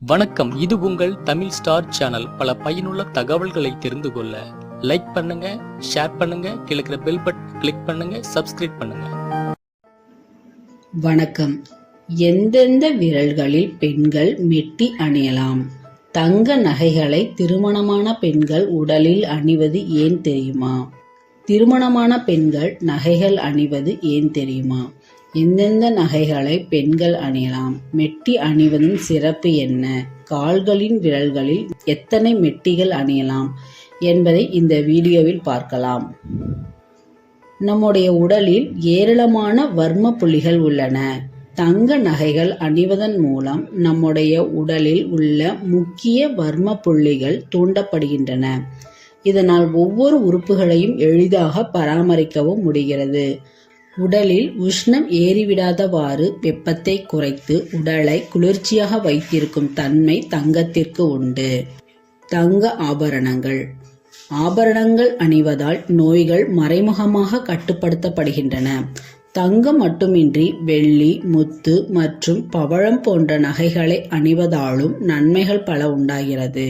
வணக்கம். இது உங்கள் தமிழ் ஸ்டார் சேனல். பல பயனுள்ள தகவல்களை தெரிந்து கொள்ள லைக் பண்ணுங்க ஷேர் பண்ணுங்க கிழக்கிற பெல் பட்டன் கிளிக் பண்ணுங்க சப்ஸ்கிரைப் பண்ணுங்க. வணக்கம். எந்தெந்த விரல்களில் பெண்கள் மெட்டி அணியலாம்? தங்க நகைகளை திருமணமான பெண்கள் உடலில் அணிவது ஏன் தெரியுமா? திருமணமான பெண்கள் நகைகள் அணிவது ஏன் தெரியுமா? எந்தெந்த நகைகளை பெண்கள் அணியலாம்? மெட்டி அணிவதன் சிறப்பு என்ன? கால்களின் விரல்களில் எத்தனை மெட்டிகள் அணியலாம் என்பதை இந்த வீடியோவில் பார்க்கலாம். நம்முடைய உடலில் ஏராளமான வர்ம புள்ளிகள் உள்ளன. தங்க நகைகள் அணிவதன் மூலம் நம்முடைய உடலில் உள்ள முக்கிய வர்ம புள்ளிகள் தூண்டப்படுகின்றன. இதனால் ஒவ்வொரு உறுப்புகளையும் எளிதாக பராமரிக்கவும் முடிகிறது. உடலில் உஷ்ணம் ஏறிவிடாதவாறு வெப்பத்தை குறைத்து உடலை குளிர்ச்சியாக வைத்திருக்கும் தன்மை தங்கத்திற்கு உண்டு. தங்க ஆபரணங்கள். ஆபரணங்கள் அணிவதால் நோய்கள் மறைமுகமாக கட்டுப்படுத்தப்படுகின்றன. தங்கம் மட்டுமின்றி வெள்ளி முத்து மற்றும் பவழம் போன்ற நகைகளை அணிவதாலும் நன்மைகள் பல உண்டாகிறது.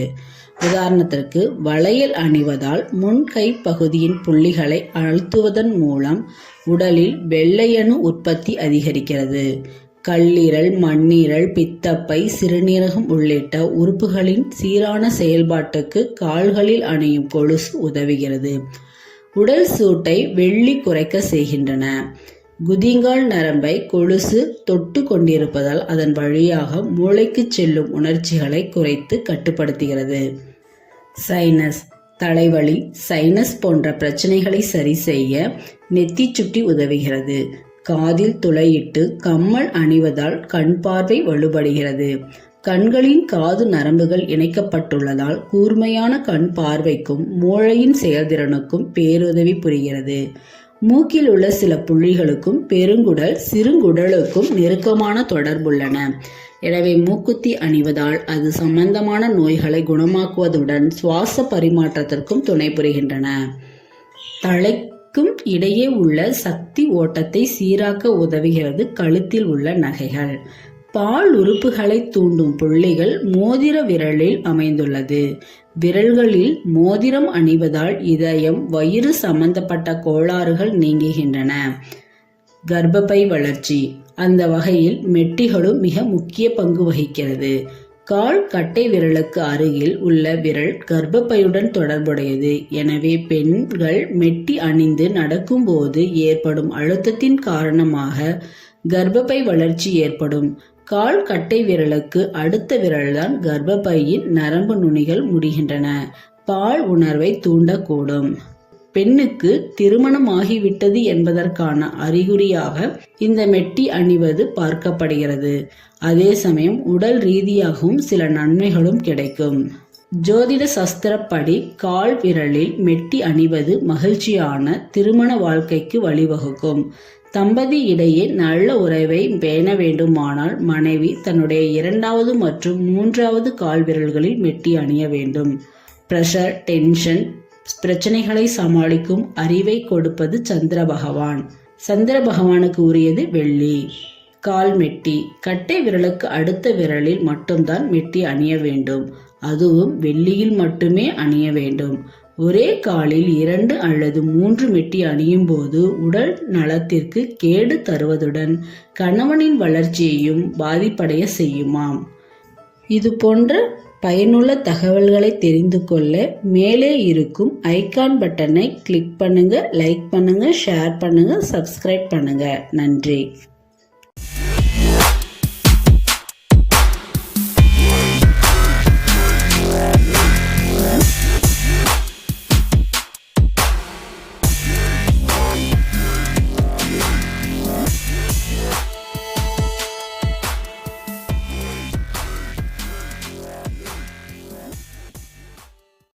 உதாரணத்திற்கு வளையல் அணிவதால் முன்கை பகுதியின் புள்ளிகளை அழுத்துவதன் மூலம் உடலில் வெள்ளையணு உற்பத்தி அதிகரிக்கிறது. கல்லீரல் மண்ணீரல் பித்தப்பை சிறுநீரகம் உள்ளிட்ட உறுப்புகளின் சீரான செயல்பாட்டுக்கு கால்களில் அணியும் கொலுசு உதவுகிறது. உடல் சூட்டை வெள்ளி குறைக்க செய்கின்றன. குதிங்கால் நரம்பை கொலுசு தொட்டு கொண்டிருப்பதால் அதன் வழியாக மூளைக்கு செல்லும் உணர்ச்சிகளை குறைத்து கட்டுப்படுத்துகிறது. சைனஸ் தலைவலி சைனஸ் போன்ற பிரச்சனைகளை சரி செய்ய நெத்தி சுட்டி உதவுகிறது. காதில் துளையிட்டு கம்மல் அணிவதால் கண் பார்வை வலுபடுகிறது கண்களின் காது நரம்புகள் இணைக்கப்பட்டுள்ளதால் கூர்மையான கண் பார்வைக்கும் மூளையின் செயல்திறனுக்கும் பேருதவி புரிகிறது. மூக்கில் உள்ள சில புள்ளிகளுக்கும் பெருங்குடல் சிறுங்குடலுக்கும் நெருக்கமான தொடர்புள்ளன. எனவே மூக்குத்தி அணிவதால் அது சம்பந்தமான நோய்களை குணமாக்குவதுடன் சுவாச பரிமாற்றத்திற்கும் துணை புரிகின்றன. தலைக்கும் இடையே உள்ள சக்தி ஓட்டத்தை சீராக்க உதவுகிறது கழுத்தில் உள்ள நகைகள். பால் உறுப்புகளை தூண்டும் புள்ளிகள் மோதிர விரலில் அமைந்துள்ளது. விரல்களில் மோதிரம் அணிவதால் இதயம் வயிறு சம்பந்தப்பட்ட கோளாறுகள் நீங்குகின்றன. கர்ப்பப்பை வளர்ச்சி. அந்த வகையில் மெட்டிகளும் மிக முக்கிய பங்கு வகிக்கிறது. கால் கட்டை விரலுக்கு அருகில் உள்ள விரல் கர்ப்பப்பையுடன் தொடர்புடையது. எனவே பெண்கள் மெட்டி அணிந்து நடக்கும்போது ஏற்படும் அழுத்தத்தின் காரணமாக கர்ப்பப்பை வளர்ச்சி ஏற்படும். கால் கட்டை விரலுக்கு அடுத்த விரல்தான் கர்ப்பப்பையின் நரம்பு நுனிகள் முடிகின்றன. பால் உணர்வை தூண்டக்கூடும். பெண்ணுக்கு திருமணம் ஆகிவிட்டது என்பதற்கான அறிகுறியாக இந்த மெட்டி அணிவது பார்க்கப்படுகிறது. அதே சமயம் உடல் ரீதியாகவும் சில நன்மைகளும் கிடைக்கும். ஜோதிட சஸ்திரப்படி கால் விரலில் மெட்டி அணிவது மகிழ்ச்சியான திருமண வாழ்க்கைக்கு வழிவகுக்கும். தம்பதி இடையே நல்ல உறவை பேண வேண்டுமானால் மனைவி தன்னுடைய இரண்டாவது மற்றும் மூன்றாவது கால் விரல்களில் மெட்டி அணிய வேண்டும். பிரஷர் டென்ஷன் பிரச்சனைகளை சமாளிக்கும் அறிவை கொடுப்பது சந்திர பகவான். சந்திர பகவானுக்கு உரியது வெள்ளி. கால் மெட்டி கட்டை விரலுக்கு அடுத்த விரலில் மட்டும்தான் மெட்டி அணிய வேண்டும். அதுவும் வெள்ளியில் மட்டுமே அணிய வேண்டும். ஒரே காலில் இரண்டு அல்லது மூன்று மெட்டி அணியும் போது உடல் நலத்திற்கு கேடு தருவதுடன் கணவனின் வளர்ச்சியையும் பாதிப்படைய செய்யுமாம். இது போன்ற பயனுள்ள தகவல்களை தெரிந்து கொள்ள மேலே இருக்கும் ஐகான் பட்டனை கிளிக் பண்ணுங்க லைக் பண்ணுங்க ஷேர் பண்ணுங்க சப்ஸ்கிரைப் பண்ணுங்க. நன்றி.